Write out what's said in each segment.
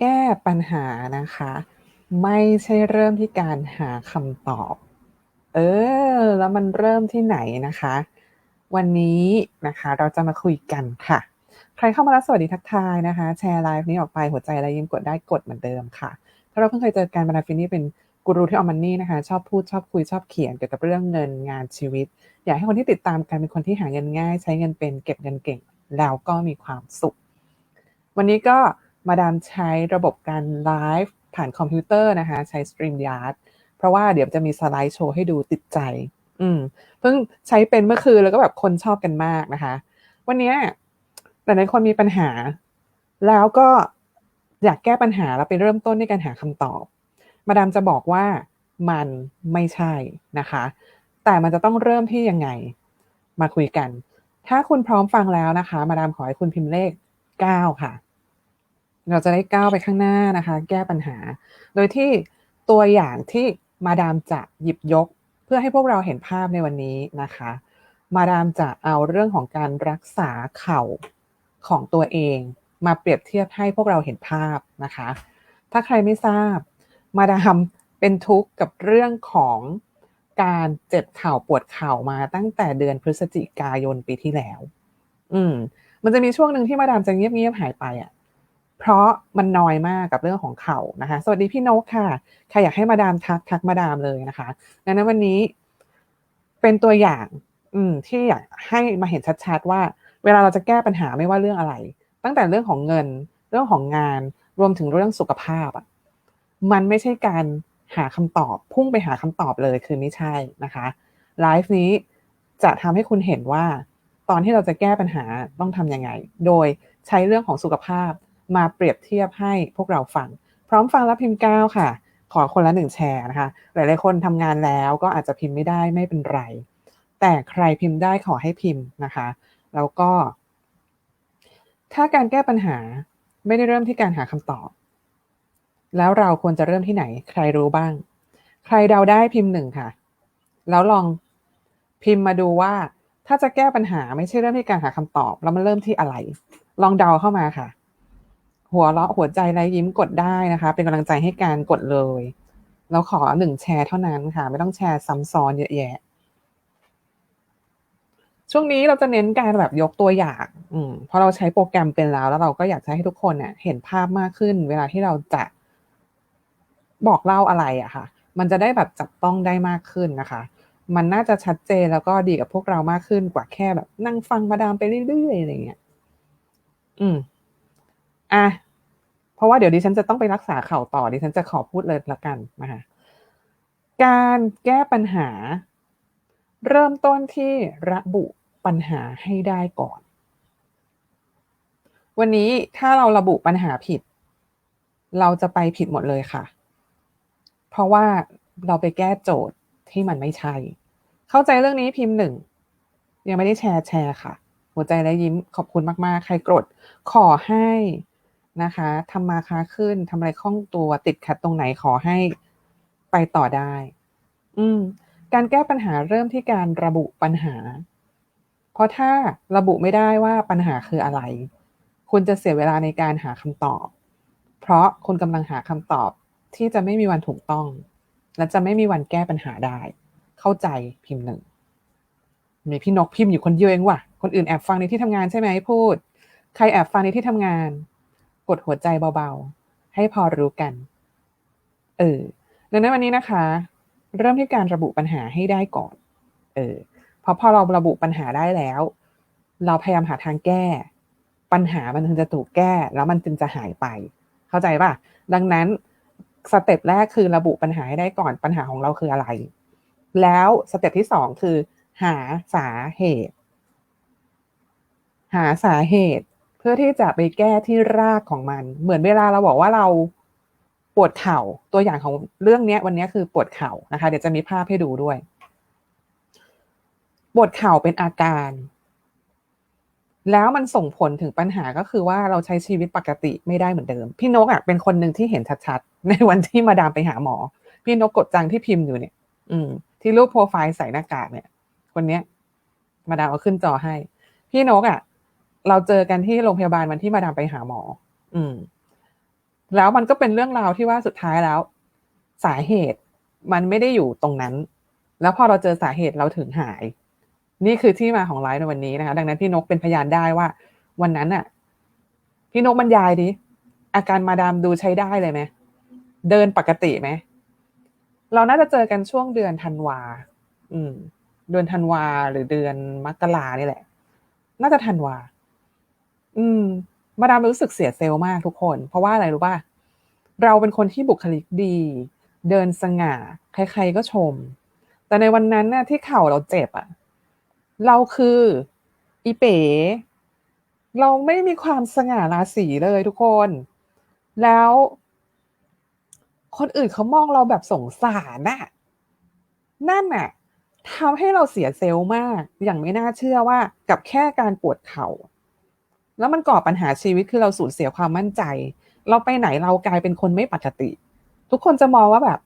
แก้ปัญหานะคะ ไม่ใช่เริ่มที่การหาคำตอบ เออ แล้วมันเริ่มที่ไหนนะคะ วันนี้นะคะเราจะมาคุยกันค่ะ ใครเข้ามาแล้วสวัสดีทักทายนะคะ แชร์ไลฟ์นี้ออกไปหัวใจอะไรยิ้มกดได้กดเหมือนเดิมค่ะ ถ้าเราเพิ่งเคยเจอกันบรรดาฟินี่เป็นกูรูที่ออมันนี่นะคะ ชอบพูดชอบคุยชอบเขียนเกี่ยวกับเรื่องเงินงานชีวิต อยากให้คนที่ติดตามกันเป็นคนที่หาเงินง่าย ใช้เงินเป็นเก็บเงินเก่ง แล้วก็มีความสุข วันนี้ก็ มาดามใช้ระบบการไลฟ์ผ่านคอมพิวเตอร์นะคะ ใช้ StreamYard เพราะว่าเดี๋ยวจะมีสไลด์โชว์ให้ดูติดใจ อืมเพิ่งใช้เป็นเมื่อคืนแล้วก็แบบคนชอบกันมากนะคะ วันนี้หลายๆคนมีปัญหา แล้วก็อยากแก้ปัญหาแล้วไปเริ่มต้นในการหาคำตอบ มาดามจะบอกว่ามันไม่ใช่นะคะ แต่มันจะต้องเริ่มที่ยังไง มาคุยกัน ถ้าคุณพร้อมฟังแล้วนะคะ มาดามขอให้คุณพิมพ์เลข 9 ค่ะ เราจะได้ก้าวไปข้างหน้านะคะ แก้ปัญหา โดยที่ตัวอย่างที่มาดามจะหยิบยก เพื่อให้พวกเราเห็นภาพในวันนี้นะคะ มาดามจะเอาเรื่องของการรักษาเข่าของตัวเอง มาเปรียบเทียบให้พวกเราเห็นภาพนะคะ ถ้าใครไม่ทราบ มาดามเป็นทุกข์กับเรื่องของการเจ็บเข่าปวดเข่ามาตั้งแต่เดือนพฤศจิกายนปีที่แล้ว อืม มันจะมีช่วงหนึ่งที่มาดามจะเงียบๆหายไปอะ เพราะมันน้อยมากกับเรื่องของเข่านะคะ สวัสดีพี่นกค่ะใครอยากให้มาดามทักทักมาดามเลยนะคะดังนั้นวันนี้เป็นตัวอย่าง อืมที่อยากให้มาเห็นชัดๆว่า เวลาเราจะแก้ปัญหาไม่ว่าเรื่องอะไร ตั้งแต่เรื่องของเงิน เรื่องของงาน รวมถึงเรื่องสุขภาพอะมันไม่ใช่การหาคำตอบ พุ่งไปหาคำตอบเลยคือไม่ใช่นะคะไลฟ์นี้จะทำให้คุณเห็นว่า ตอนที่เราจะแก้ปัญหาต้องทำยังไง โดยใช้เรื่องของสุขภาพ มาเปรียบเทียบให้พวกเราฟัง พร้อมฟังแล้วพิมพ์ก้าวค่ะ ขอคนละหนึ่งแชร์นะคะ หลายๆคนทำงานแล้วก็อาจจะพิมพ์ไม่ได้ไม่เป็นไร แต่ใครพิมพ์ได้ขอให้พิมพ์นะคะ แล้วก็ ถ้าการแก้ปัญหาไม่ได้เริ่มที่การหาคำตอบ แล้วเราควรจะเริ่มที่ไหน ใครรู้บ้าง ใครเดาได้พิมพ์หนึ่งค่ะ แล้วลองพิมพ์มาดูว่าถ้าจะแก้ปัญหาไม่ใช่เริ่มที่การหาคำตอบ แล้วมันเริ่มที่อะไร ลองเดาเข้ามาค่ะ หัวเราะหัวใจไรยิ้มกดได้นะคะ เป็นกำลังใจให้การกดเลยแล้วขอหนึ่งแชร์เท่านั้นค่ะ ไม่ต้องแชร์ซ้ำซ้อนเยอะแยะ ช่วงนี้เราจะเน้นการแบบยกตัวอย่าง อืมเพราะเราใช้โปรแกรมเป็นแล้ว แล้วเราก็อยากจะให้ทุกคนเนี่ยเห็นภาพมากขึ้น เวลาที่เราจะบอกเล่าอะไรอะค่ะ มันจะได้แบบจับต้องได้มากขึ้นนะคะ มันน่าจะชัดเจนแล้วก็ดีกับพวกเรามากขึ้นกว่าแค่แบบ นั่งฟังมาดามไปเรื่อยๆอะไรเงี้ย อืม อะเพราะว่าเดี๋ยวดิฉันจะต้องไปรักษาเข่าต่อดิฉันจะขอพูดเลยละกันนะคะการแก้ปัญหา เริ่มต้นที่ระบุปัญหาให้ได้ก่อน วันนี้ถ้าเราระบุปัญหาผิด เราจะไปผิดหมดเลยค่ะ เพราะว่าเราไปแก้โจทย์ที่มันไม่ใช่ เข้าใจเรื่องนี้พิมพ์หนึ่งยังไม่ได้แชร์แชร์ค่ะ หัวใจและยิ้มขอบคุณมาก ๆ ใครกด ขอให้ นะคะทำมาค้าขึ้นทำอะไรคล่องตัวติดขัดตรงไหนขอให้ไปต่อได้ อืม การแก้ปัญหาเริ่มที่การระบุปัญหา เพราะถ้าระบุไม่ได้ว่าปัญหาคืออะไร คุณจะเสียเวลาในการหาคำตอบ เพราะคุณกำลังหาคำตอบที่จะไม่มีวันถูกต้อง และจะไม่มีวันแก้ปัญหาได้ เข้าใจพิมพ์หนึ่งมีพี่นกพิมพ์อยู่คนเดียวเองว่ะ คนอื่นแอบฟังในที่ทำงานใช่ไหมพูด ใครแอบฟังในที่ทำงาน กดหัวใจเบาๆ ให้พอรู้กัน เออดังนั้นวันนี้นะคะ เริ่มที่การระบุปัญหาให้ได้ก่อน เออเพราะพอเราระบุปัญหาได้แล้ว เราพยายามหาทางแก้ ปัญหามันถึงจะถูกแก้ แล้วมันจึงจะหายไป เข้าใจป่ะ ดังนั้นสเต็ปแรกคือระบุปัญหาให้ได้ก่อนปัญหาของเราคืออะไร แล้วสเต็ปที่สองคือ หาสาเหตุ หาสาเหตุ เพื่อที่จะไปแก้ที่รากของมัน เหมือนเวลาเราบอกว่าเราปวดเข่าตัวอย่างของเรื่องนี้วันนี้คือปวดเข่านะคะ เดี๋ยวจะมีภาพให้ดูด้วย ปวดเข่าเป็นอาการ แล้วมันส่งผลถึงปัญหาก็คือว่าเราใช้ชีวิตปกติไม่ได้เหมือนเดิม พี่นกอะเป็นคนหนึ่งที่เห็นชัดๆในวันที่มาดามไปหาหมอ พี่นกกดจังที่พิมพ์อยู่เนี่ย อืม ที่รูปโปรไฟล์ใส่หน้ากากเนี่ย คนเนี้ย มาดามเอาขึ้นจอให้ พี่นกอะ เราเจอกันที่โรงพยาบาลวันที่มาดามไปหาหมอ อืม แล้วมันก็เป็นเรื่องราวที่ว่าสุดท้ายแล้ว สาเหตุมันไม่ได้อยู่ตรงนั้น แล้วพอเราเจอสาเหตุเราถึงหาย นี่คือที่มาของไลฟ์ในวันนี้นะคะ ดังนั้นพี่นกเป็นพยานได้ว่า วันนั้นอะพี่นกบรรยายดิอาการมาดามดูใช้ได้เลยไหมเดินปกติไหมเราน่าจะเจอกันช่วงเดือนธันวา อืม เดือนธันวาหรือเดือนมกรานี่แหละ น่าจะธันวา อืม มาดามรู้สึกเสียเซลล์มากทุกคน เพราะว่าอะไรรู้ป่ะ เราเป็นคนที่บุคลิกดี เดินสง่า ใครๆก็ชม แต่ในวันนั้นน่ะที่เข่าเราเจ็บอะเราคืออีเป๋ เราไม่มีความสง่าราศีเลยทุกคน แล้ว คนอื่นเขามองเราแบบสงสารน่ะ นั่นน่ะทำให้เราเสียเซลล์มาก อย่างไม่น่าเชื่อว่ากับแค่การปวดเขา่า แล้วมันก่อปัญหาชีวิตคือเราสูญเสียความมั่นใจ เราไปไหนเรากลายเป็นคนไม่ปกติ ทุกคนจะมองว่าแบบ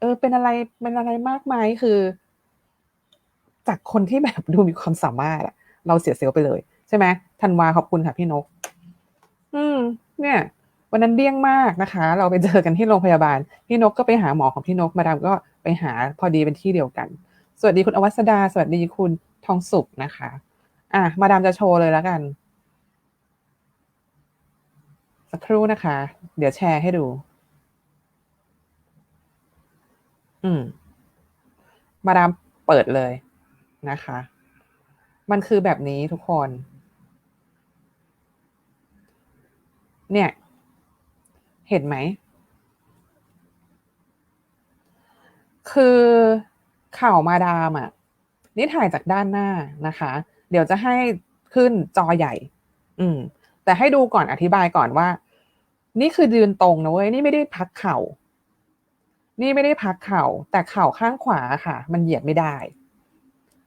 เออ เป็นอะไรเป็นอะไรมากไหมคือ จากคนที่แบบดูมีความสามารถเราเสียเซลล์ไปเลย ใช่ไหมธันวาขอบคุณค่ะพี่นก อืม เนี่ย วันนั้นเดี้ยงมากนะคะ เราไปเจอกันที่โรงพยาบาล พี่นกก็ไปหาหมอของพี่นกมาดามก็ไปหาพอดีเป็นที่เดียวกัน สวัสดีคุณอวัสดา สวัสดีคุณทองสุขนะคะ อะมาดามจะโชว์เลยแล้วกัน สักครู่นะคะ เดี๋ยวแชร์ให้ดู อืม มาดามเปิดเลยนะคะ มันคือแบบนี้ทุกคน เนี่ย เห็นไหม คือข่าวมาดามอะ นี่ถ่ายจากด้านหน้านะคะ เดี๋ยวจะให้ขึ้นจอใหญ่ อืมแต่ให้ดูก่อนอธิบายก่อนว่า นี่คือยืนตรงนะเว้ยนี่ไม่ได้พักเข่า นี่ไม่ได้พักเข่า แต่เข่าข้างขวาค่ะ มันเหยียดไม่ได้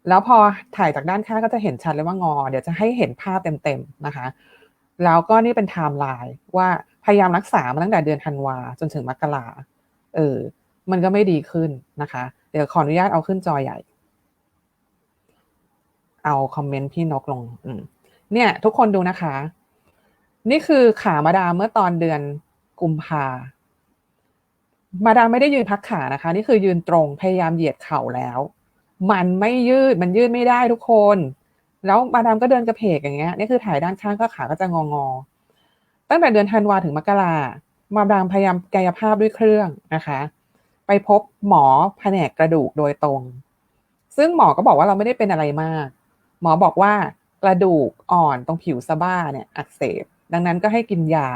แล้วพอถ่ายจากด้านข้างก็จะเห็นชัดเลยว่างอ เดี๋ยวจะให้เห็นภาพเต็มๆนะคะ แล้วก็นี่เป็นไทม์ไลน์ว่าพยายามรักษามาตั้งแต่เดือนธันวาจนถึงมกราเออ มันก็ไม่ดีขึ้นนะคะ เดี๋ยวขออนุญาตเอาขึ้นจอใหญ่ เอาคอมเมนต์พี่นกลง อืมเนี่ย ทุกคนดูนะคะ นี่คือขามาดามเมื่อตอนเดือนกุมภามาดามไม่ได้ยืนพักขานะคะ นี่คือยืนตรงพยายามเหยียดเข่าแล้ว มันไม่ยืดมันยืดไม่ได้ทุกคน แล้วมาดามก็เดินกระเพกอย่างเงี้ยนี่คือถ่ายด้านข้างก็ขาก็จะงองอตั้งแต่เดือนธันวาถึงมกรามาดามพยายามกายภาพด้วยเครื่องนะคะ ไปพบหมอแผนกกระดูกโดยตรง ซึ่งหมอก็บอกว่าเราไม่ได้เป็นอะไรมาก หมอบอกว่ากระดูกอ่อนตรงผิวสะบ้าเนี่ยอักเสบ ดังนั้นก็ให้กินยา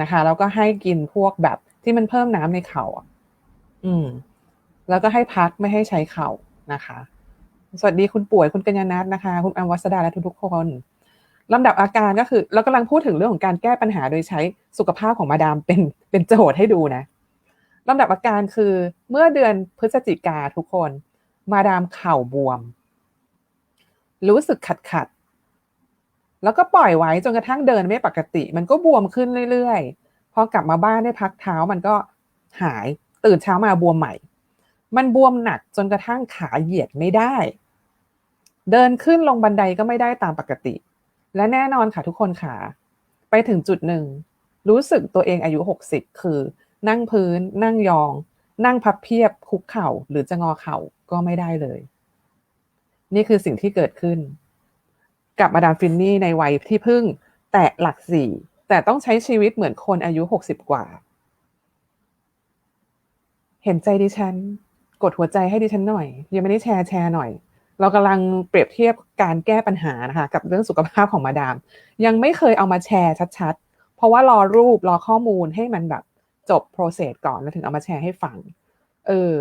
นะคะ แล้วก็ให้กินพวกแบบที่มันเพิ่มน้ำในเข่าอืม แล้วก็ให้พักไม่ให้ใช้เข่านะคะ สวัสดีคุณป่วยคุณกัญญานัทนะคะ คุณอัมวัสดาและทุกๆคนลำดับอาการก็คือเรากำลังพูดถึงเรื่องของการแก้ปัญหาโดยใช้สุขภาพของมาดามเป็นเป็นโจทย์ให้ดูนะลำดับอาการคือเมื่อเดือนพฤศจิกาทุกคน มาดามเข่าบวม รู้สึกขัดขัด แล้วก็ปล่อยไว้จนกระทั่งเดินไม่ปกติ มันก็บวมขึ้นเรื่อยๆ พอกลับมาบ้านได้พักเท้ามันก็หายตื่นเช้ามาบวมใหม่ มันบวมหนักจนกระทั่งขาเหยียดไม่ได้ เดินขึ้นลงบันไดก็ไม่ได้ตามปกติ และแน่นอนค่ะทุกคนค่ะ ไปถึงจุดหนึ่ง รู้สึกตัวเองอายุหกสิบคือ นั่งพื้น นั่งยอง นั่งพับเพียบคุกเข่าหรือจะงอเข่าก็ไม่ได้เลย นี่คือสิ่งที่เกิดขึ้น กับมาดามฟินนี่ในวัยที่เพิ่ง แตะหลักสี่แต่ต้องใช้ชีวิตเหมือนคนอายุหกสิบกว่า เห็นใจดิฉัน กดหัวใจให้ดิฉันหน่อย ยังไม่ได้แชร์แชร์หน่อย เรากำลังเปรียบเทียบการแก้ปัญหานะคะกับเรื่องสุขภาพของมาดาม ยังไม่เคยเอามาแชร์ชัดๆ เพราะว่ารอรูปรอข้อมูลให้มันแบบจบโปรเซสก่อนแล้วถึงเอามาแชร์ให้ฟัง เออ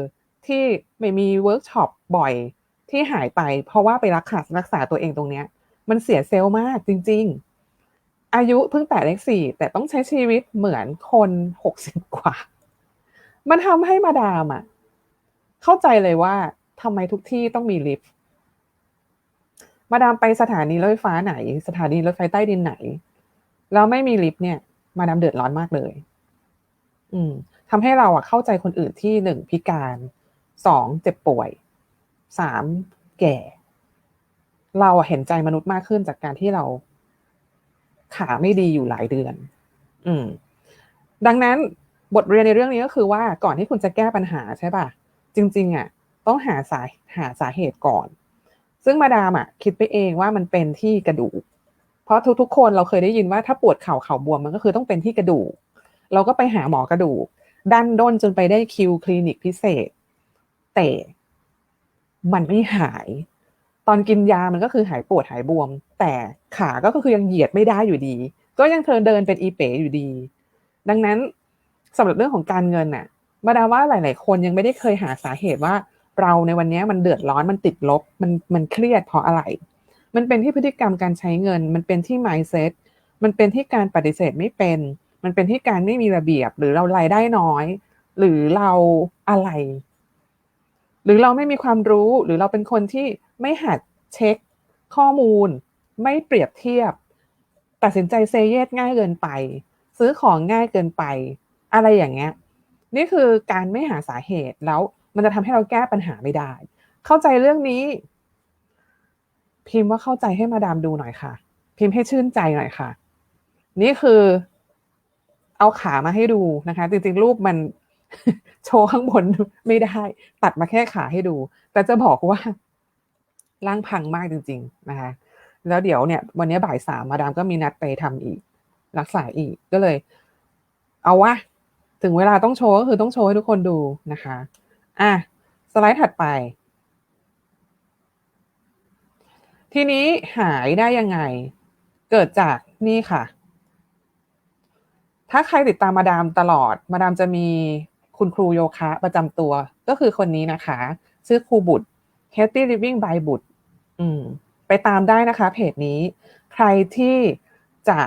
ที่ไม่มีเวิร์กช็อปบ่อยที่หายไป เพราะว่าไปรักษารักษาตัวเองตรงเนี้ย มันเสียเซลล์มากจริง ๆ อายุเพิ่งแต่เลขสี่แต่ต้องใช้ชีวิตเหมือนคนหกสิบกว่า มันทำให้มาดามอะเข้าใจเลยว่าทำไมทุกที่ต้องมีลิฟต์มาดามไปสถานีรถไฟฟ้าไหน สถานีรถไฟใต้ดินไหน แล้วไม่มีลิฟต์เนี่ย มาดามเดือดร้อนมากเลย อืมทำให้เราอะเข้าใจคนอื่นที่หนึ่งพิการสองเจ็บป่วยสามแก่ เราเห็นใจมนุษย์มากขึ้นจากการที่เราขาไม่ดีอยู่หลายเดือน อืม ดังนั้นบทเรียนในเรื่องนี้ก็คือว่าก่อนที่คุณจะแก้ปัญหาใช่ป่ะ จริง ๆ อะ ต้องหาสาหาสาเหตุก่อน ซึ่งมาดามอะ คิดไปเองว่ามันเป็นที่กระดูก เพราะทุกๆคนเราเคยได้ยินว่าถ้าปวดเข่าเข่าบวมมันก็คือต้องเป็นที่กระดูก เราก็ไปหาหมอกระดูก ดันด้นจนไปได้คิวคลินิกพิเศษ แต่มันไม่หาย อนกินยามันก็คือหายปวดหายบวม แต่ขาก็คือยังเหยียดไม่ได้อยู่ดี ก็ยังเธอเดินเป็นอีเป๋อยู่ดี ดังนั้นสำหรับเรื่องของการเงินน่ะมาดาว่าหลาย ๆ คนยังไม่ได้เคยหาสาเหตุว่าเราในวันนี้มันเดือดร้อนมันติดลบมันมันเครียดเพราะอะไร มันเป็นที่พฤติกรรมการใช้เงิน มันเป็นที่ mindset มันเป็นที่การปฏิเสธไม่เป็น มันเป็นที่การไม่มีระเบียบหรือเรารายได้น้อย หรือเราอะไร หรือเราไม่มีความรู้หรือเราเป็นคนที่ไม่หัดเช็คข้อมูล ไม่เปรียบเทียบ ตัดสินใจเซเยสง่ายเกินไป ซื้อของง่ายเกินไป อะไรอย่างเงี้ยนี่คือการไม่หาสาเหตุแล้วมันจะทำให้เราแก้ปัญหาไม่ได้ เข้าใจเรื่องนี้ พิมพ์ว่าเข้าใจให้มาดามดูหน่อยค่ะ พิมพ์ให้ชื่นใจหน่อยค่ะ นี่คือเอาขามาให้ดูนะคะ จริงๆ รูปมัน โชว์ข้างบนไม่ได้ ตัดมาแค่ขาให้ดู แต่จะบอกว่าร่างพังมากจริง ๆ นะคะ แล้วเดี๋ยวเนี่ย วันนี้บ่ายสามมาดามก็มีนัดไปทำอีก รักษาอีกก็เลย เอาวะถึงเวลาต้องโชว์ก็คือต้องโชว์ให้ทุกคนดูนะคะ อะ สไลด์ถัดไป ทีนี้หายได้ยังไง เกิดจากนี่ค่ะ ถ้าใครติดตามมาดามตลอด มาดามจะมี คุณครูโยคะประจำตัว ก็คือคนนี้นะคะ ชื่อครูบุตร Healthy Living by บุตรอืมไปตามได้นะคะ เพจนี้ ใครที่จะ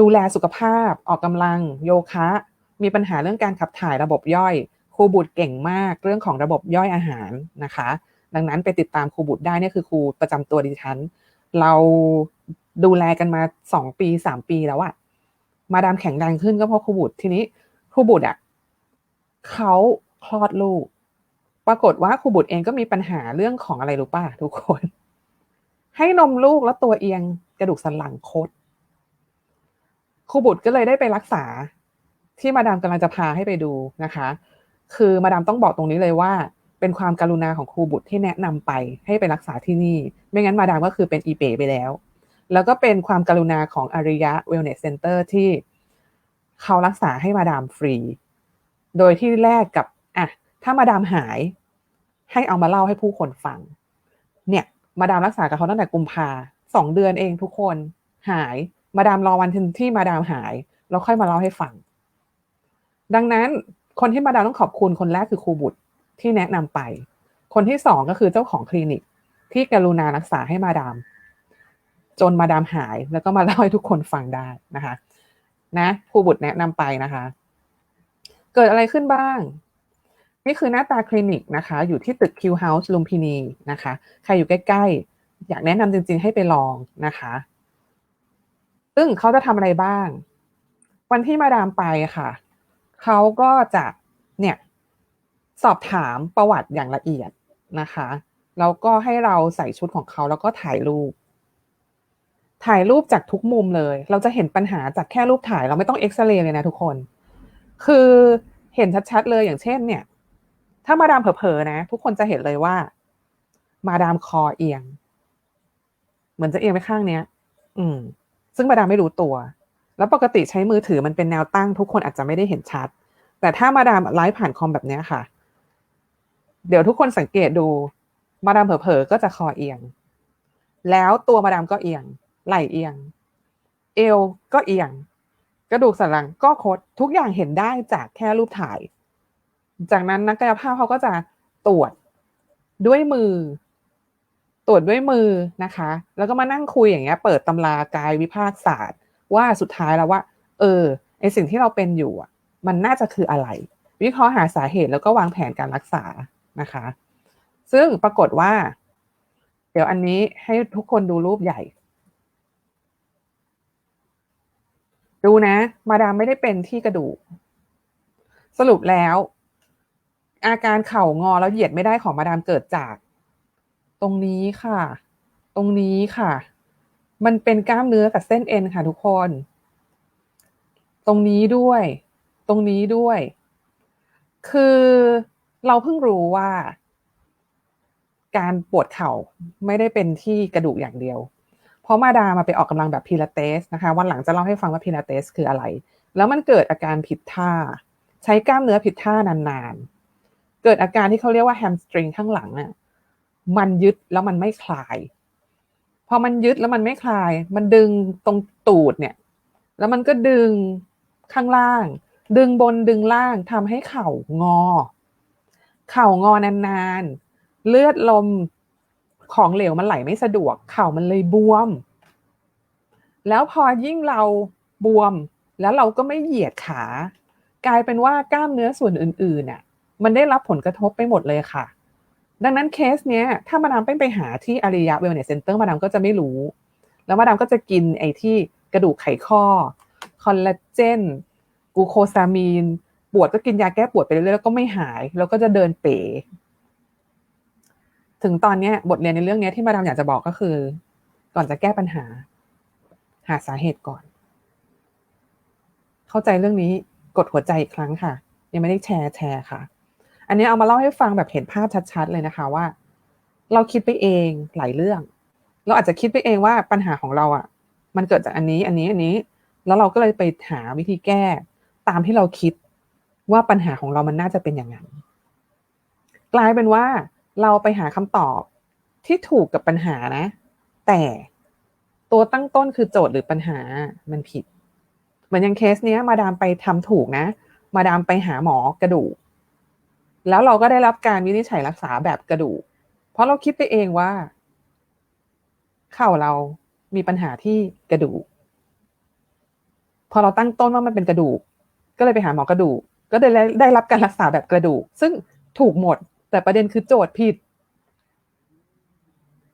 ดูแลสุขภาพ ออกกำลัง โยคะ มีปัญหาเรื่องการขับถ่ายระบบย่อยครูบุตรเก่งมากเรื่องของระบบย่อยอาหารนะคะ ดังนั้นไปติดตามครูบุตรได้นี่คือครูประจำตัวดิฉัน เราดูแลกันมาสองปีสามปีแล้วอะมาดามแข็งแรงขึ้นก็เพราะครูบุตรทีนี้ครูบุตรอะ เขาคลอดลูก ปรากฏว่าครูบุตรเองก็มีปัญหาเรื่องของอะไรรู้ป่ะทุกคน ให้นมลูกแล้วตัวเอียงกระดูกสันหลังคดครูบุตรก็เลยได้ไปรักษาที่มาดามกำลังจะพาให้ไปดูนะคะ คือมาดามต้องบอกตรงนี้เลยว่า เป็นความการุณาของครูบุตรที่แนะนำไปให้ไปรักษาที่นี่ ไม่งั้นมาดามก็คือเป็นอีเป๋ไปแล้ว แล้วก็เป็นความการุณาของอาริยะเวลเนสเซ็นเตอร์ที่เขารักษาให้มาดามฟรี โดยที่แลกกับอะถ้ามาดามหายให้เอามาเล่าให้ผู้คนฟัง เนี่ย มาดามรักษากับเขาตั้งแต่กุมภาสองเดือนเองทุกคนหาย มาดามรอวันที่มาดามหายแล้วค่อยมาเล่าให้ฟัง ดังนั้นคนที่มาดามต้องขอบคุณคนแรกคือครูบุตรที่แนะนำไป คนที่สองก็คือเจ้าของคลินิก ที่กรุณารักษาให้มาดาม จนมาดามหายแล้วก็มาเล่าให้ทุกคนฟังได้นะคะ นะครูบุตรแนะนำไปนะคะ เกิดอะไรขึ้นบ้าง นี่คือหน้าตาคลินิกนะคะ อยู่ที่ตึกคิวเฮาส์ลุมพินีนะคะ ใครอยู่ใกล้ ๆ อยากแนะนำจริง ๆ ให้ไปลองนะคะ ซึ่งเขาจะทำอะไรบ้าง วันที่มาดามไปค่ะเขาก็จะเนี่ยสอบถามประวัติอย่างละเอียดนะคะแล้วก็ให้เราใส่ชุดของเขาแล้วก็ถ่ายรูป ถ่ายรูปจากทุกมุมเลย เราจะเห็นปัญหาจากแค่รูปถ่าย เราไม่ต้องเอ็กซเรย์เลยนะทุกคน คือ เห็นชัดๆเลยอย่างเช่นเนี่ย ถ้ามาดามเผลอๆนะ ทุกคนจะเห็นเลยว่า มาดามคอเอียง เหมือนจะเอียงไปข้างเนี้ย อืม ซึ่งมาดามไม่รู้ตัว แล้วปกติใช้มือถือมันเป็นแนวตั้ง ทุกคนอาจจะไม่ได้เห็นชัด แต่ถ้ามาดามไลฟ์ผ่านคอมแบบนี้ค่ะ เดี๋ยวทุกคนสังเกตดู มาดามเผลอๆก็จะคอเอียง แล้วตัวมาดามก็เอียง ไหลเอียง เอวก็เอียง กระดูกสันหลังก็คดทุกอย่างเห็นได้จากแค่รูปถ่าย จากนั้นนักกายภาพเขาก็จะตรวจด้วยมือ ตรวจด้วยมือนะคะ แล้วก็มานั่งคุยอย่างเงี้ย เปิดตำรากายวิภาคศาสตร์ ว่าสุดท้ายแล้วว่า เออไอสิ่งที่เราเป็นอยู่มันน่าจะคืออะไร วิเคราะห์หาสาเหตุแล้วก็วางแผนการรักษานะคะ ซึ่งปรากฏว่า เดี๋ยวอันนี้ให้ทุกคนดูรูปใหญ่ ดูนะ มาดามไม่ได้เป็นที่กระดูก สรุปแล้ว อาการเข่างอแล้วเหยียดไม่ได้ของมาดามเกิดจาก ตรงนี้ค่ะ ตรงนี้ค่ะ มันเป็นกล้ามเนื้อกับเส้นเอ็นค่ะทุกคน ตรงนี้ด้วย ตรงนี้ด้วย คือเราเพิ่งรู้ว่า การปวดเข่าไม่ได้เป็นที่กระดูกอย่างเดียว เพราะมาดามาไปออกกำลังแบบพิลาเตสนะคะ วันหลังจะเล่าให้ฟังว่าพิลาเตสคืออะไร แล้วมันเกิดอาการผิดท่า ใช้กล้ามเนื้อผิดท่านานๆ เกิดอาการที่เขาเรียกว่าแฮมสตริงข้างหลังอะมันยึดแล้วมันไม่คลาย พอมันยึดแล้วมันไม่คลาย มันดึงตรงตูดเนี่ย แล้วมันก็ดึงข้างล่าง ดึงบนดึงล่างทำให้เข่างอ เข่างอนานๆ เลือดลม ของเหลวมันไหลไม่สะดวก เข่ามันเลยบวม แล้วพอยิ่งเราบวม แล้วเราก็ไม่เหยียดขา กลายเป็นว่ากล้ามเนื้อส่วนอื่นๆน่ะ มันได้รับผลกระทบไปหมดเลยค่ะ ดังนั้นเคสเนี้ย ถ้ามาดามไปไปหาที่อาริยะเวลเนสเซ็นเตอร์มาดามก็จะไม่รู้ แล้วมาดามก็จะกินไอ้ที่กระดูกไขข้อ คอลลาเจนกูโคซามีน ปวดก็กินยาแก้ปวดไปเรื่อยๆแล้วก็ไม่หาย แล้วก็จะเดินเป๋ ถึงตอนเนี้ยบทเรียนในเรื่องนี้ที่มาดามอยากจะบอกก็คือ ก่อนจะแก้ปัญหา หาสาเหตุก่อน เข้าใจเรื่องนี้กดหัวใจอีกครั้งค่ะ ยังไม่ได้แชร์แชร์ค่ะ อันนี้เอามาเล่าให้ฟังแบบเห็นภาพชัดๆเลยนะคะว่า เราคิดไปเองหลายเรื่อง เราอาจจะคิดไปเองว่าปัญหาของเราอะ มันเกิดจากอันนี้อันนี้อันนี้ แล้วเราก็เลยไปหาวิธีแก้ ตามที่เราคิดว่าปัญหาของเรามันน่าจะเป็นอย่างนั้นกลายเป็นว่า เราไปหาคำตอบที่ถูกกับปัญหานะ แต่ตัวตั้งต้นคือโจทย์หรือปัญหามันผิดเหมือนอย่างเคสเนี้ยมาดามไปทำถูกนะ มาดามไปหาหมอกระดูก แล้วเราก็ได้รับการวินิจฉัยรักษาแบบกระดูก เพราะเราคิดไปเองว่า เข่าเรามีปัญหาที่กระดูก พอเราตั้งต้นว่ามันเป็นกระดูก ก็เลยไปหาหมอกระดูก ก็ได้ได้รับการรักษาแบบกระดูก ซึ่งถูกหมด แต่ประเด็นคือโจทย์ผิด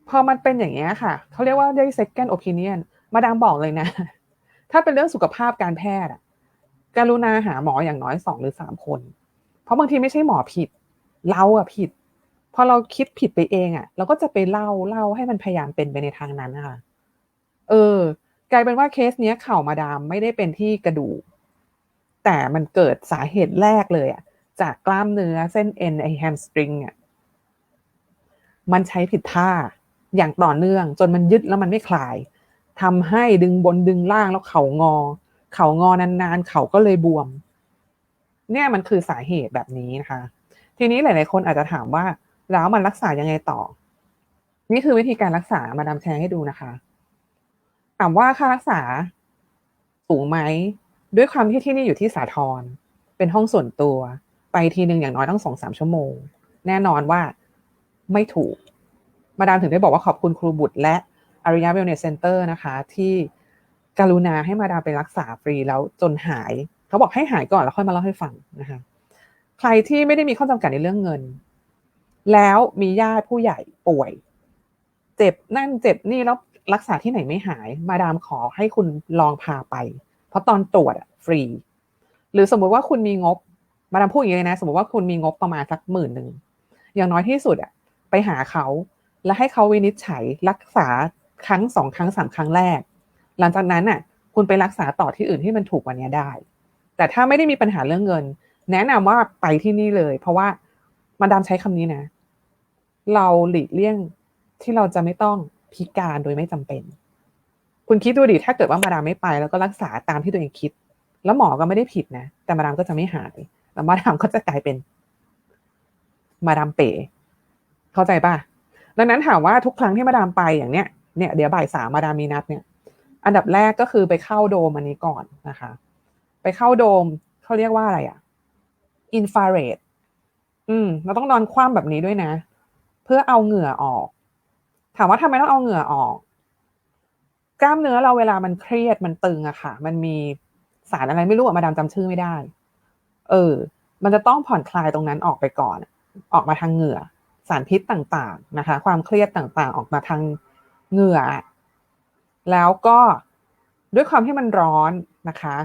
พอมันเป็นอย่างนี้ค่ะ เขาเรียกว่าได้ second opinion มาดามบอกเลยนะ ถ้าเป็นเรื่องสุขภาพการแพทย์อะการุณาหาหมออย่างน้อยสองหรือสามคน เพราะบางทีไม่ใช่หมอผิด เราอะผิด พอเราคิดผิดไปเองอะเราก็จะไปเล่าเล่าให้มันพยายามเป็นไปในทางนั้นนะคะเออ กลายเป็นว่าเคสเนี้ยเข่ามาดามไม่ได้เป็นที่กระดูกแต่มันเกิดสาเหตุแรกเลยอะ จากกล้ามเนื้อเส้นเอ็นไอแฮมสตริงอะมันใช้ผิดท่าอย่างต่อเนื่อง จนมันยึดแล้วมันไม่คลายทำให้ดึงบนดึงล่างแล้วเข่างอ เข่างอนานๆ เข่าก็เลยบวม เนี่ยมันคือสาเหตุแบบนี้นะคะ ทีนี้หลาย ๆ คนอาจจะถามว่าแล้วมันรักษายังไงต่อ นี่คือวิธีการรักษามาดามแชร์ให้ดูนะคะ ถามว่าค่ารักษาสูงไหม ด้วยความที่ที่นี่อยู่ที่สาทรเป็นห้องส่วนตัว ไปทีหนึ่งอย่างน้อยต้องสองสามชั่วโมง แน่นอนว่าไม่ถูก มาดามถึงได้บอกว่าขอบคุณครูบุตรและอาริยาเวลเนสเซ็นเตอร์นะคะ ที่กรุณาให้มาดามไปรักษาฟรีแล้วจนหาย เขาบอกให้หายก่อนแล้วค่อยมาเล่าให้ฟังนะคะใครที่ไม่ได้มีข้อจำกัดในเรื่องเงิน แล้วมีญาติผู้ใหญ่ป่วย เจ็บนั่นเจ็บนี่แล้วรักษาที่ไหนไม่หาย มาดามขอให้คุณลองพาไป เพราะตอนตรวจฟรี หรือสมมุติว่าคุณมีงบ มาดามพูดอย่างนี้เลยนะ สมมติว่าคุณมีงบประมาณสักหมื่นหนึ่งอย่างน้อยที่สุดอะไปหาเขาและให้เขาวินิจฉัยรักษาครั้งสองครั้งสามครั้งแรก หลังจากนั้นน่ะ คุณไปรักษาต่อที่อื่นที่มันถูกกว่านี้ได้ แต่ถ้าไม่ได้มีปัญหาเรื่องเงิน แนะนำว่าไปที่นี่เลย เพราะว่ามาดามใช้คำนี้นะ เราหลีกเลี่ยงที่เราจะไม่ต้องพิการโดยไม่จำเป็น คุณคิดดูดิถ้าเกิดว่ามาดามไม่ไป แล้วก็รักษาตามที่ตัวเองคิด แล้วหมอก็ไม่ได้ผิดนะ แต่มาดามก็จะไม่หาย แล้วมาดามก็จะกลายเป็นมาดามเป๋ เข้าใจป่ะ ดังนั้นถามว่าทุกครั้งที่มาดามไปอย่างเนี้ย เนี่ยเดี๋ยวบ่ายสามมาดามมีนัดเนี่ย อันดับแรกก็คือไปเข้าโดมอันนี้ก่อนนะคะ ไปเข้าโดมเขาเรียกว่าอะไรอะอินฟราเรดอืม เราต้องนอนคว่ำแบบนี้ด้วยนะ เพื่อเอาเหงื่อออก ถามว่าทำไมต้องเอาเหงื่อออก กล้ามเนื้อเราเวลามันเครียดมันตึงอะค่ะ มันมีสารอะไรไม่รู้อะมาดามจำชื่อไม่ได้ เออ มันจะต้องผ่อนคลายตรงนั้นออกไปก่อน ออกมาทางเหงื่อ สารพิษต่างๆนะคะ ความเครียดต่างๆ ออกมาทางเหงื่อ แล้วก็ด้วยความที่มันร้อนนะคะ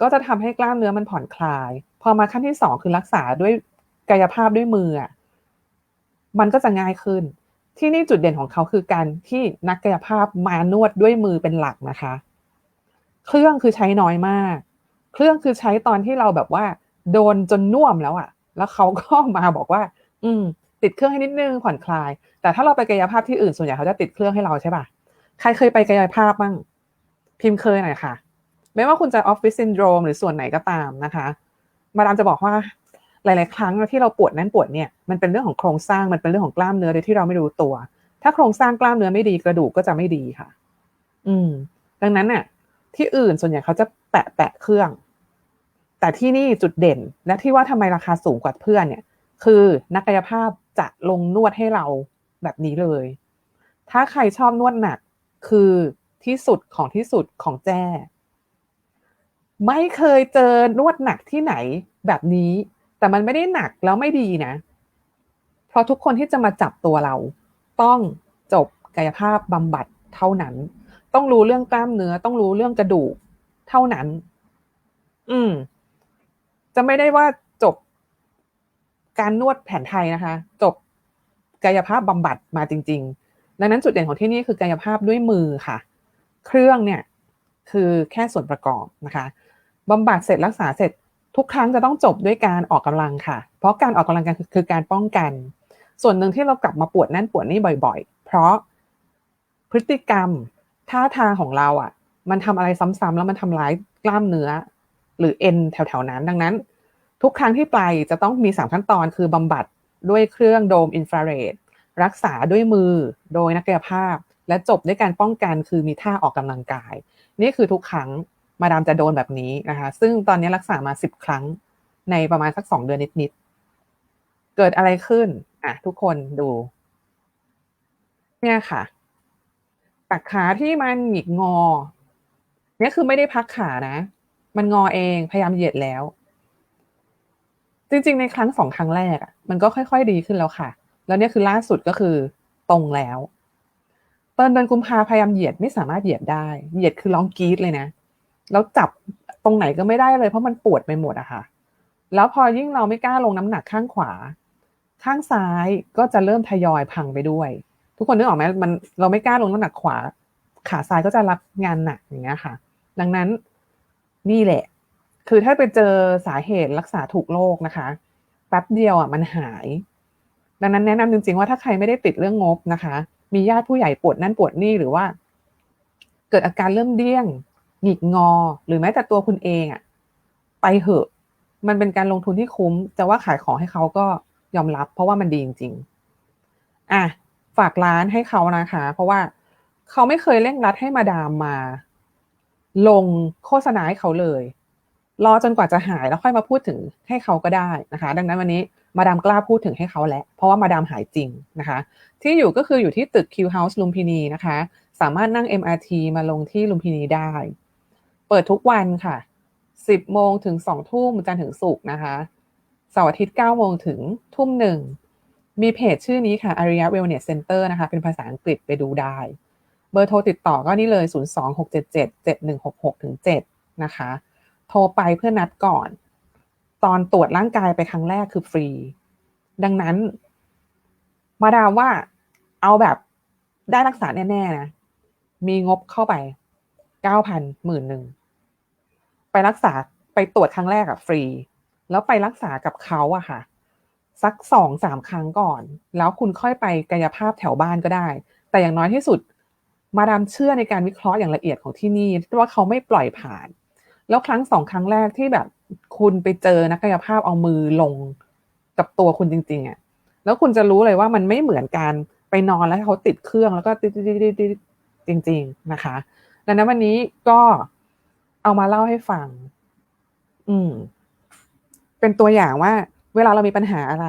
ก็จะทำให้กล้ามเนื้อมันผ่อนคลาย พอมาขั้นที่สองคือรักษาด้วยกายภาพด้วยมือ มันก็จะง่ายขึ้น ที่นี่จุดเด่นของเขาคือการที่นักกายภาพมานวดด้วยมือเป็นหลักนะคะ เครื่องคือใช้น้อยมาก เครื่องคือใช้ตอนที่เราแบบว่า โดนจนน่วมแล้วอะแล้วเขาก็มาบอกว่า อืม ติดเครื่องให้นิดนึงผ่อนคลาย แต่ถ้าเราไปกายภาพที่อื่นส่วนใหญ่เขาจะติดเครื่องให้เราใช่ป่ะ ใครเคยไปกายภาพบ้าง พิมพ์เคยหน่อยค่ะ ไม่ว่าคุณจะออฟฟิศซินโดรมหรือส่วนไหนก็ตามนะคะ มาดามจะบอกว่า หลาย ๆ ครั้งที่เราปวดนั่นปวดเนี่ย มันเป็นเรื่องของโครงสร้าง มันเป็นเรื่องของกล้ามเนื้อโดยที่เราไม่รู้ตัว ถ้าโครงสร้างกล้ามเนื้อไม่ดีกระดูกก็จะไม่ดีค่ะ อืม ดังนั้นเนี่ยที่อื่นส่วนใหญ่เขาจะแปะแปะเครื่อง แต่ที่นี่จุดเด่นและที่ว่าทำไมราคาสูงกว่าเพื่อนเนี่ย คือนักกายภาพจะลงนวดให้เราแบบนี้เลย ถ้าใครชอบนวดหนักคือที่สุดของที่สุดของแจ้ ไม่เคยเจอนวดหนักที่ไหนแบบนี้ แต่มันไม่ได้หนักแล้วไม่ดีนะ เพราะทุกคนที่จะมาจับตัวเรา ต้องจบกายภาพบำบัดเท่านั้น ต้องรู้เรื่องกล้ามเนื้อ ต้องรู้เรื่องกระดูกเท่านั้น อืม จะไม่ได้ว่าจบการนวดแผนไทยนะคะ จบกายภาพบำบัดมาจริง ๆ ดังนั้นจุดเด่นของที่นี่คือกายภาพด้วยมือค่ะ เครื่องเนี่ยคือแค่ส่วนประกอบนะคะบำบัดเสร็จรักษาเสร็จทุกครั้งจะต้องจบด้วยการออกกำลังค่ะ เพราะการออกกำลังกายคือการป้องกัน ส่วนหนึ่งที่เรากลับมาปวดนั่นปวดนี่บ่อย ๆ เพราะพฤติกรรมท่าทางของเราอะ มันทำอะไรซ้ำๆแล้วมันทำร้ายกล้ามเนื้อ หรือเอ็นแถวๆนั้น ดังนั้น ทุกครั้งที่ไปจะต้องมีสามขั้นตอนคือบำบัดด้วยเครื่องโดมอินฟราเรดรักษาด้วยมือโดยนักกายภาพ และจบด้วยการป้องกันคือมีท่าออกกำลังกาย นี่คือทุกครั้งมาดามจะโดนแบบนี้นะคะ ซึ่งตอนนี้รักษามาสิบครั้งในประมาณสักสองเดือนนิดๆ เกิดอะไรขึ้น อะ ทุกคนดู เนี่ยค่ะตักขาที่มันหงิกงอ เนี่ยคือไม่ได้พักขานะ มันงอเองพยายามเหยียดแล้ว จริง ๆ ในครั้งสองครั้งแรกอะมันก็ค่อย ๆ ดีขึ้นแล้วค่ะ แล้วเนี่ยคือล่าสุดก็คือตรงแล้วตอนเดือนกุมภาพยายามเหยียดไม่สามารถเหยียดได้ เหยียดคือร้องกรีดเลยนะแล้วจับตรงไหนก็ไม่ได้เลย เพราะมันปวดไปหมดอะค่ะ แล้วพอยิ่งเราไม่กล้าลงน้ำหนักข้างขวา ข้างซ้ายก็จะเริ่มทยอยพังไปด้วย ทุกคนนึกออกไหมมันเราไม่กล้าลงน้ำหนักขวา ขาซ้ายก็จะรับงานหนักอย่างเงี้ยค่ะ ดังนั้น นี่แหละ คือถ้าไปเจอสาเหตุรักษาถูกโรคนะคะแป๊บเดียวอะมันหาย ดังนั้นแนะนำจริง ๆ ว่าถ้าใครไม่ได้ติดเรื่องงบนะคะ มีญาติผู้ใหญ่ปวดนั่นปวดนี่หรือว่า เกิดอาการเริ่มเดี้ยง หงิกงอ หรือแม้แต่ตัวคุณเองอะไปเหอะ มันเป็นการลงทุนที่คุ้ม จะว่าขายของให้เขาก็ยอมรับ เพราะว่ามันดีจริง ๆ อะฝากร้านให้เขานะคะ เพราะว่าเขาไม่เคยเร่งรัดให้มาดามมา ลงโฆษณาให้เขาเลย รอจนกว่าจะหายแล้วค่อยมาพูดถึงให้เขาก็ได้นะคะ ดังนั้นวันนี้มาดามกล้าพูดถึงให้เขาแล้ว เพราะว่ามาดามหายจริงนะคะ ที่อยู่ก็คืออยู่ที่ตึก Q House ลุมพินีนะคะ สามารถนั่ง MRT มาลงที่ลุมพินีได้ เปิดทุกวันค่ะ 10โมงถึง2ทุ่มจันทร์ถึงศุกร์นะคะเสาร์อาทิตย์9โมงถึงทุ่มหนึ่งมีเพจชื่อนี้ค่ะ Aria Wellness Center นะคะ เป็นภาษาอังกฤษไปดูได้ เบอร์โทรติดต่อก็นี่เลย 026777166ถึง7นะคะ โทรไปเพื่อนัดก่อน ตอนตรวจร่างกายไปครั้งแรกคือฟรี ดังนั้น มาดามว่าเอาแบบได้รักษาแน่ๆนะ มีงบเข้าไปเก้าพันหมื่นหนึ่งไปรักษาไปตรวจครั้งแรกอะฟรี แล้วไปรักษากับเขาอะค่ะ สักสองสามครั้งก่อน แล้วคุณค่อยไปกายภาพแถวบ้านก็ได้ แต่อย่างน้อยที่สุด มาดามเชื่อในการวิเคราะห์อย่างละเอียดของที่นี่ว่าเขาไม่ปล่อยผ่าน แล้วครั้งสองครั้งแรกที่แบบคุณไปเจอนักกายภาพเอามือลงกับตัวคุณจริง ๆอะแล้วคุณจะรู้เลยว่ามันไม่เหมือนการไปนอนแล้วเขาติดเครื่องแล้วก็ติดจริง ๆนะคะดังนั้นวันนี้ก็เอามาเล่าให้ฟัง อืม เป็นตัวอย่างว่า เวลาเรามีปัญหาอะไร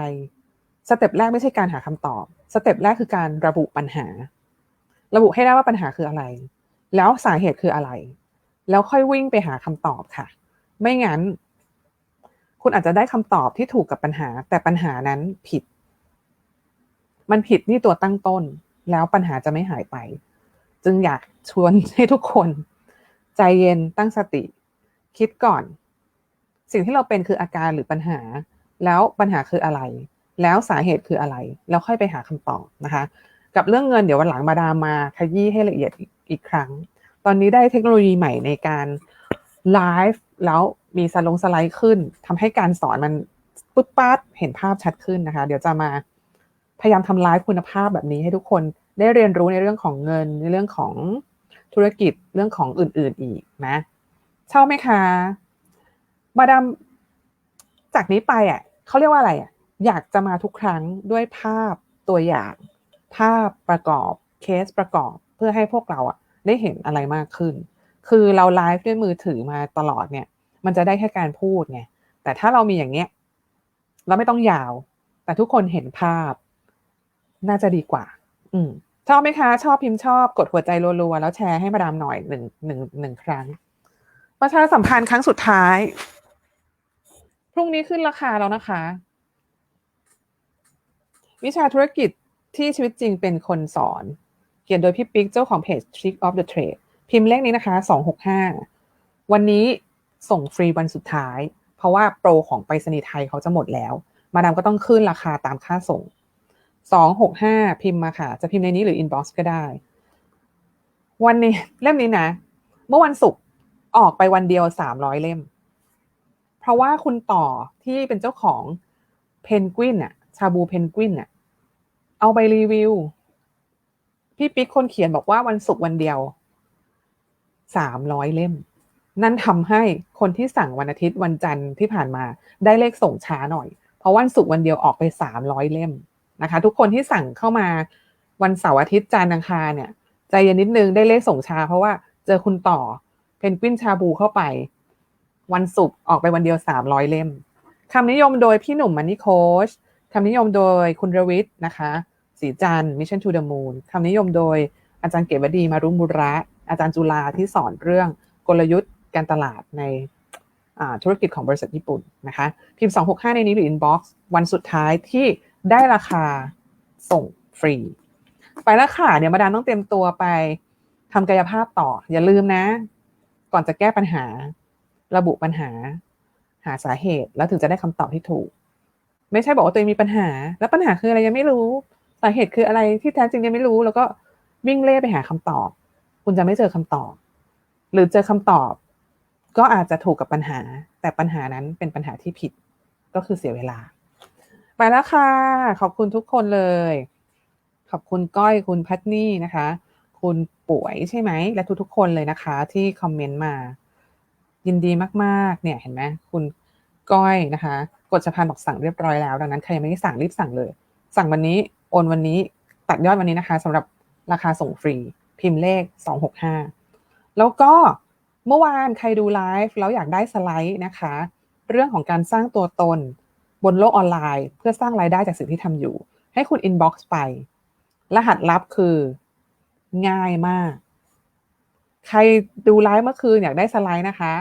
สเต็ปแรกไม่ใช่การหาคำตอบ สเต็ปแรกคือการระบุปัญหา ระบุให้ได้ว่าปัญหาคืออะไร แล้วสาเหตุคืออะไร แล้วค่อยวิ่งไปหาคำตอบค่ะ ไม่งั้น คุณอาจจะได้คำตอบที่ถูกกับปัญหา แต่ปัญหานั้นผิด มันผิดนี่ตัวตั้งต้น แล้วปัญหาจะไม่หายไป จึงอยากชวนให้ทุกคน ใจเย็นตั้งสติ คิดก่อน สิ่งที่เราเป็นคืออาการหรือปัญหา แล้วปัญหาคืออะไร แล้วสาเหตุคืออะไร แล้วค่อยไปหาคำตอบนะคะ กับเรื่องเงินเดี๋ยววันหลังมาดามาขยี้ให้ละเอียดอีกครั้ง ตอนนี้ได้เทคโนโลยีใหม่ในการไลฟ์แล้วมีสลงสไลด์ขึ้นทำให้การสอนมันปุ๊บปั๊ดเห็นภาพชัดขึ้นนะคะ เดี๋ยวจะมาพยายามทำไลฟ์คุณภาพแบบนี้ให้ทุกคนได้เรียนรู้ในเรื่องของเงินในเรื่องของธุรกิจเรื่องของอื่น ๆอีกนะชอบไหมคะ มาดามจากนี้ไปอะเขาเรียกว่าอะไรอะ อยากจะมาทุกครั้งด้วยภาพตัวอย่าง ภาพประกอบเคสประกอบเพื่อให้พวกเราอะได้เห็นอะไรมากขึ้น คือเราไลฟ์ด้วยมือถือมาตลอดเนี่ย มันจะได้แค่การพูดไงแต่ถ้าเรามีอย่างเงี้ยเราไม่ต้องยาว แต่ทุกคนเห็นภาพ น่าจะดีกว่า อืมชอบไหมคะ ชอบพิมพ์ชอบกดหัวใจรัวๆแล้วแชร์ให้มาดามหน่อยหนึ่งหนึ่งหนึ่งครั้ง ประชาสัมพันธ์ครั้งสุดท้าย พรุ่งนี้ขึ้นราคาแล้วนะคะ วิชาธุรกิจ ที่ชีวิตจริงเป็นคนสอน เขียนโดยพี่ปิ๊กเจ้าของเพจ Trick of the Trade พิมพ์เลขนี้นะคะ 265 วันนี้ส่งฟรีวันสุดท้าย เพราะว่าโปรของไปรษณีย์ไทยเขาจะหมดแล้ว มาดามก็ต้องขึ้นราคาตามค่าส่ง 265 พิมพ์มาค่ะ จะพิมพ์ในนี้หรือ inbox ก็ได้ วันนี้เล่มนี้นะ เมื่อวันศุกร์ออกไปวันเดียว 300 เล่ม เพราะว่าคุณต่อที่เป็นเจ้าของเพนกวินอะชาบูเพนกวินอะ เอาไปรีวิว พี่ปิ๊กคนเขียนบอกว่าวันศุกร์วันเดียวสามร้อยเล่ม นั่นทำให้คนที่สั่งวันอาทิตย์วันจันทร์ที่ผ่านมาได้เลขส่งช้าหน่อย เพราะวันศุกร์วันเดียวออกไปสามร้อยเล่มนะคะ ทุกคนที่สั่งเข้ามาวันเสาร์อาทิตย์จันทร์อังคารเนี่ยใจเย็นนิดนึงได้เลขส่งช้า เพราะว่าเจอคุณต่อเพนกวินชาบูเข้าไป วันศุกร์ออกไปวันเดียวสามร้อยเล่มคำนิยมโดยพี่หนุ่มมันนี่โคชคำนิยมโดยคุณรวิทย์นะคะ สีจันทร์ Mission to the Moon คำนิยมโดยอาจารย์เกวดีมารุมุระ อาจารย์จุลาที่สอนเรื่องกลยุทธ์การตลาดในธุรกิจของบริษัทญี่ปุ่นนะคะพิมพ์ 265 ในนี้หรือ inbox วันสุดท้ายที่ได้ราคาส่งฟรี ไปแล้วค่ะเดี๋ยวมาดามต้องเตรียมตัวไปทำกายภาพต่อ อย่าลืมนะ ก่อนจะแก้ปัญหา ระบุปัญหา หาสาเหตุแล้วถึงจะได้คำตอบที่ถูก ไม่ใช่บอกว่าตัวเองมีปัญหา แล้วปัญหาคืออะไรยังไม่รู้าเหตุคืออะไรที่แท้จริงยังไม่รู้ แล้วก็วิ่งเล่ไปหาคำตอบ คุณจะไม่เจอคำตอบ หรือเจอคำตอบ ก็อาจจะถูกกับปัญหา แต่ปัญหานั้นเป็นปัญหาที่ผิดก็คือเสียเวลา ไปแล้วค่ะ ขอบคุณทุกคนเลย ขอบคุณก้อยคุณพัทนี่นะคะ คุณป่วยใช่ไหม และทุกๆคนเลยนะคะ ที่คอมเมนต์มา ยินดีมากๆ เนี่ยเห็นไหมคุณก้อยนะคะ กดสะพานบอกสั่งเรียบร้อยแล้ว ดังนั้นใครยังไม่ได้สั่งรีบสั่งเลย สั่งวันนี้ อนวันนี้ตัดยอดวันนี้นะคะสำหรับราคาส่งฟรี พิมพ์เลข 265 แล้วก็เมื่อวานใครดูไลฟ์แล้วอยากได้สไลด์นะคะ เรื่องของการสร้างตัวตนบนโลกออนไลน์ เพื่อสร้างรายได้จากสิ่งที่ทำอยู่ ให้คุณอินบ็อกซ์ไป รหัสลับคือง่ายมาก ใครดูไลฟ์เมื่อคืนอยากได้สไลด์นะคะ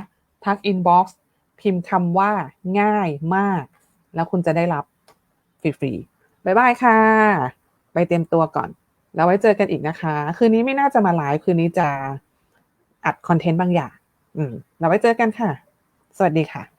ทักอินบ็อกซ์พิมพ์คำว่าง่ายมาก แล้วคุณจะได้รับฟรีๆ บ๊ายบายค่ะ ไปเตรียมตัวก่อน แล้วไว้เจอกันอีกนะคะ คืนนี้ไม่น่าจะมาไลฟ์คืนนี้จะอัดคอนเทนต์บางอย่าง อืม เราไว้เจอกันค่ะ สวัสดีค่ะ